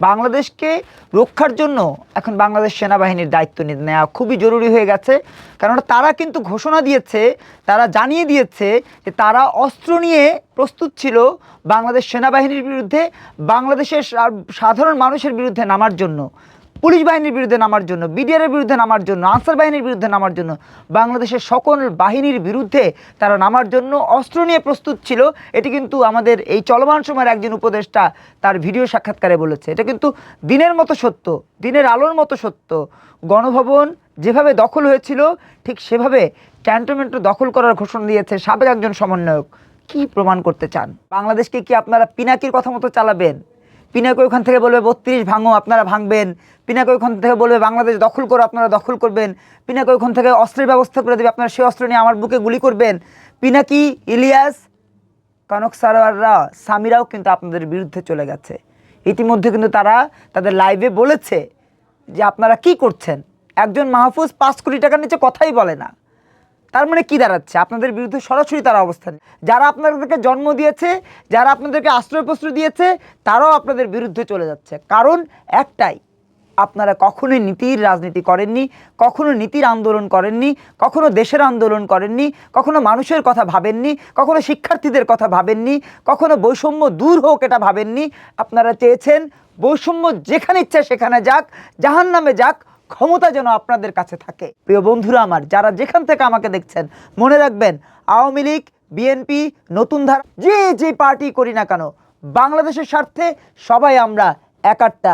বাংলাদেশকে রক্ষার জন্য এখন বাংলাদেশ সেনাবাহিনীর দায়িত্ব নেওয়া খুবই জরুরি হয়ে গেছে। কারণ তারা কিন্তু ঘোষণা দিয়েছে, তারা জানিয়ে দিয়েছে যে তারা অস্ত্র নিয়ে প্রস্তুত ছিল বাংলাদেশ সেনাবাহিনীর বিরুদ্ধে, বাংলাদেশের সাধারণ মানুষের বিরুদ্ধে নামার জন্য। পুলিশ বাহিনীর বিরুদ্ধে নামার জন্য বিডিআরের বিরুদ্ধে নামার জন্য, আনসার বাহিনীর বিরুদ্ধে নামার জন্য, বাংলাদেশের সকল বাহিনীর বিরুদ্ধে তারা নামার জন্য অস্ত্র নিয়ে প্রস্তুত ছিল। এটি কিন্তু আমাদের এই চলমান সময়ের একজন উপদেষ্টা তার ভিডিও সাক্ষাৎকারে বলেছে। এটা কিন্তু দিনের মতো সত্য, দিনের আলোর মতো সত্য। গণভবন যেভাবে দখল হয়েছিল, ঠিক সেভাবে ক্যান্টনমেন্ট দখল করার ঘোষণা দিয়েছে সাবেক একজন সমন্বয়ক। কি প্রমাণ করতে চান? বাংলাদেশকে কি আপনারা পিনাকির কথা মতো চালাবেন? পিনাকে ওখান থেকে বলবে বত্রিশ ভাঙো, আপনারা ভাঙবেন। পিনাকে ওখান থেকে বলবে বাংলাদেশ দখল করো, আপনারা দখল করবেন। পিনাকে ওখান থেকে অস্ত্রের ব্যবস্থা করে দেবে, আপনারা সেই অস্ত্র নিয়ে আমার বুকে গুলি করবেন। পিনাকি, ইলিয়াস, কনক সারোয়াররা, সামিরাও কিন্তু আপনাদের বিরুদ্ধে চলে গেছে। ইতিমধ্যে কিন্তু তারা তাদের লাইভে বলেছে যে আপনারা কি করছেন? একজন মাহফুজ পাঁচ কোটি টাকার নিচে কথাই বলে না। তার মানে কি দাঁড়াচ্ছে? আপনাদের বিরুদ্ধে সরাসরি তারা অবস্থান। যারা আপনাদেরকে জন্ম দিয়েছে, যারা আপনাদেরকে আশ্রয়প্রস্ত্র দিয়েছে, তারাও আপনাদের বিরুদ্ধে চলে যাচ্ছে। কারণ একটাই, আপনারা কখনোই নীতির রাজনীতি করেননি, কখনো নীতির আন্দোলন করেননি, কখনো দেশের আন্দোলন করেননি, কখনো মানুষের কথা ভাবেননি, কখনো শিক্ষার্থীদের কথা ভাবেননি, কখনো বৈষম্য দূর হোক এটা ভাবেননি। আপনারা চেয়েছেন বৈষম্য যেখানে ইচ্ছা সেখানে যাক জাহান নামে যাক ক্ষমতা যেন আপনাদের কাছে থাকে। প্রিয় বন্ধুরা আমার, যারা যেখান থেকে আমাকে দেখছেন, মনে রাখবেন, আওয়ামী লীগ, বিএনপি, নতুন ধারা, যে যে পার্টি করি না কেন, বাংলাদেশের স্বার্থে সবাই আমরা একাট্টা